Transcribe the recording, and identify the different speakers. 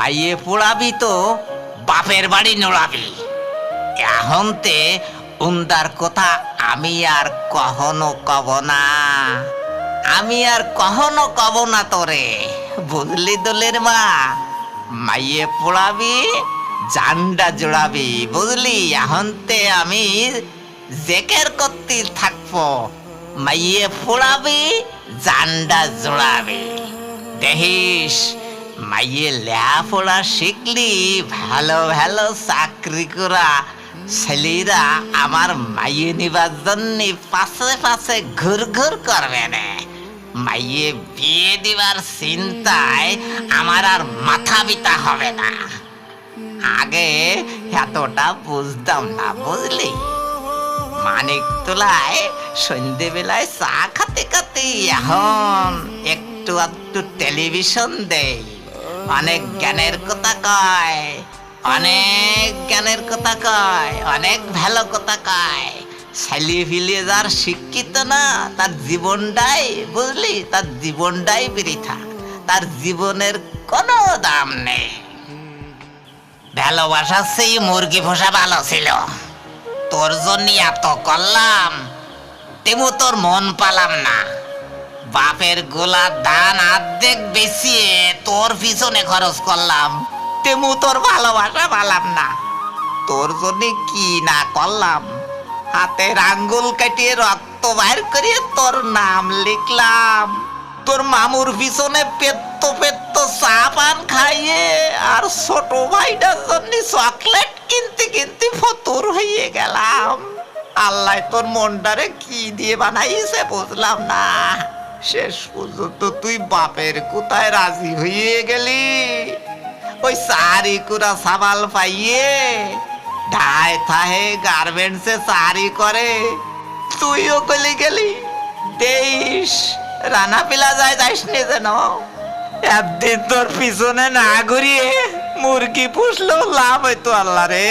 Speaker 1: মাইয়ে পোড়াবি তো, বাপের বাড়ি নোড়াবি এখন তে উন্দার কথা আমি আর কখনো কব না। আমি আর কখনো কব না তোরে বুঝলি দোলের মা। মাইয়ে পোড়াবি জান্ডা জোড়াবি বুঝলি এখন তে আমি জেকের করতে থাকব। মাইয়ে পোড়াবি জান্ডা জোড়াবি। দেখিস মাইয়ে লেখাপড়া শিখলি, ভালো ভালো চাকরি করা। ছেলেরা আমার মাইয়ে নিবার জন্য পাশে পাশে ঘুর ঘুর করবে না। মাইয়ে বিয়ে দিবার চিন্তায় আমার আর মাথা বিতা হবে না। আগে এতটা বুঝতাম না, বুঝলি? মানিক তোলায় সন্ধেবেলায় চা খাতে খাতে এখন একটু একটু টেলিভিশন দেই। অনেক জ্ঞানের কথা কয়, অনেক জ্ঞানের কথা কয়, অনেক ভালো কথা কয়। ছেলে ফিলে যার শিক্ষিত না, তার জীবনটাই বুঝলি, তার জীবনটাই বৃথা তার জীবনের কোনো দাম নেই। ভালোবাসার সেই মুরগি পোষা ভালো ছিল। তোর জন্য এত করলাম, তেমু তোর মন পালাম না। বাপের গোলা দান আর্ধেক বেশিয়ে তোর পিছনে খরচ করলাম। তেমু তোর ভালোবাসা পালাম না। তোর জন্য কি না করলাম? হাতের আঙ্গুল কাটিয়ে রক্ত বাইর করিয়ে তোর নাম লিখলাম। তোর মামুর পিছনে পেত্ত পেত্ত চা পান খাইয়ে আর ছোট ভাইটার জন্য চকলেট কিনতে কিনতে ফতুর হয়ে গেলাম। আল্লাহ তোর মনটারে কি দিয়ে বানাইছে বুঝলাম না। শেষ পর্যন্ত তুই বাপের কোথায় রাজি হয়ে গেলি? ওই সারি কুড়া সাবাল পাইয়ে ঢায় থাহে গার্মেন্টসে চারি করে তুইও কলি গেলি। দেশ রানা পিলা যায় যাইস নি যেন? একদিন তোর পিছনে না ঘুরিয়ে মুরগি পুষলেও লাভ হইতো আল্লাহ রে।